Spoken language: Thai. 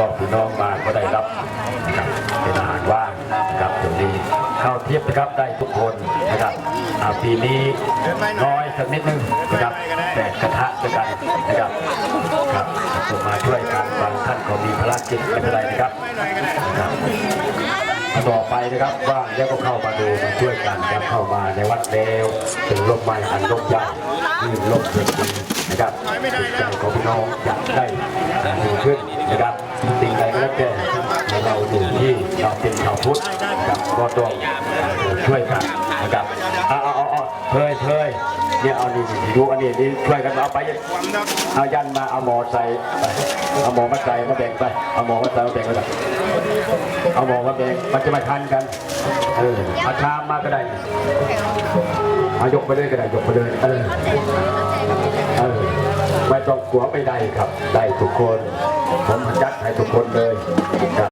ก็พี่น้องมาก็ได้รับนะครับเป็นอาหารว่างนะครับตรงนี้เข้าวเทียบนะครับได้ทุกคนนะครับอ่าปีนี้น้อยสักนิดนึงนะครับแต่กระทะด้วยกันนะครับครับก็มาช่วยกันบางท่านก็มีภารกิจไม่เป็นไรนะครับนะครับต่อไปนะครับว่างแล้วก็เข้ามาดูมาช่วยกันครับเข้ามาในวัดแล้วถึงลมไม้อันลมใหญ่ยื่นลมเย็นดีนะครับจิตใจของพี่น้องอยากได้ดีขึ้น แล้วแต่เราอยู่ที่เราเป็นชาวพุทธครับก็ต้องช่วยกันนะครับเอาเอาเอาเอาเทยเทยเนี่ยเอานี่ดูอันนี้นี่ช่วยกันเอาไปเอายันมาเอาหมอใส่เอาหมอมาใส่มาแบ่งไปเอาหมอมาใส่มาแบ่งไปเอาบอกว่าเองมันจะมาทันกันเออเอาชามมาก็ได้เอายกไปเลยก็ได้ยกไปเลยเออ ไม่ต้องกลัวไม่ได้ครับ ได้ทุกคน ผมจัดให้ทุกคนเลยครับ